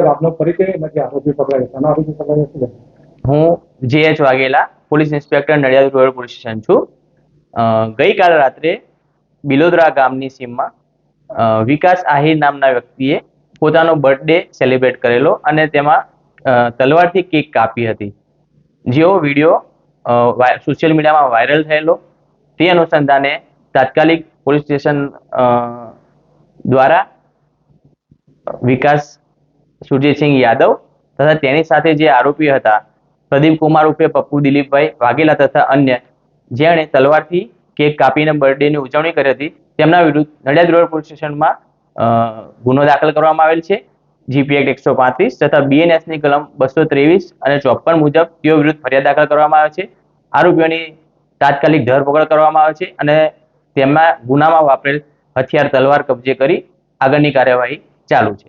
આરોપી આરોપી હું જે H Vaghela, police inspector Nadiad rural police station છું. ગઈકાલ રાત્રે બિલોદરા ગામની સીમમાં વિકાસ આહિર નામના વ્યક્તિએ પોતાનો બર્થડે સેલિબ્રેટ કરેલો અને તેમાં તલવારથી કેક કાપી હતી. જેવો વીડિયો સોશિયલ મીડિયામાં વાયરલ થયેલો, તે અનુસંધાને તાત્કાલિક પોલીસ સ્ટેશન દ્વારા વિકાસ સુરજીતસિંહ યાદવ તથા તેની સાથે જે આરોપી હતા, પ્રદીપ કુમાર ઉર્ફે પપ્પુ દિલીપભાઈ વાઘેલા તથા અન્ય, જેણે તલવારથી કેક કાપીને બર્થડેની ઉજવણી કરી હતી. તેમના વિરુદ્ધ નડિયાદ રોડ પોલીસ સ્ટેશનમાં ગુનો દાખલ કરવામાં આવેલ છે. જીપી એક્ટ એકસો પાંત્રીસ તથા બીએનએસની કલમ બસો ત્રેવીસ અને ચોપન મુજબ તેઓ વિરુદ્ધ ફરિયાદ દાખલ કરવામાં આવે છે. આરોપીઓની તાત્કાલિક ધરપકડ કરવામાં આવે છે અને તેમના ગુનામાં વાપરેલ હથિયાર, તલવાર કબજે કરી આગળની કાર્યવાહી ચાલુ છે.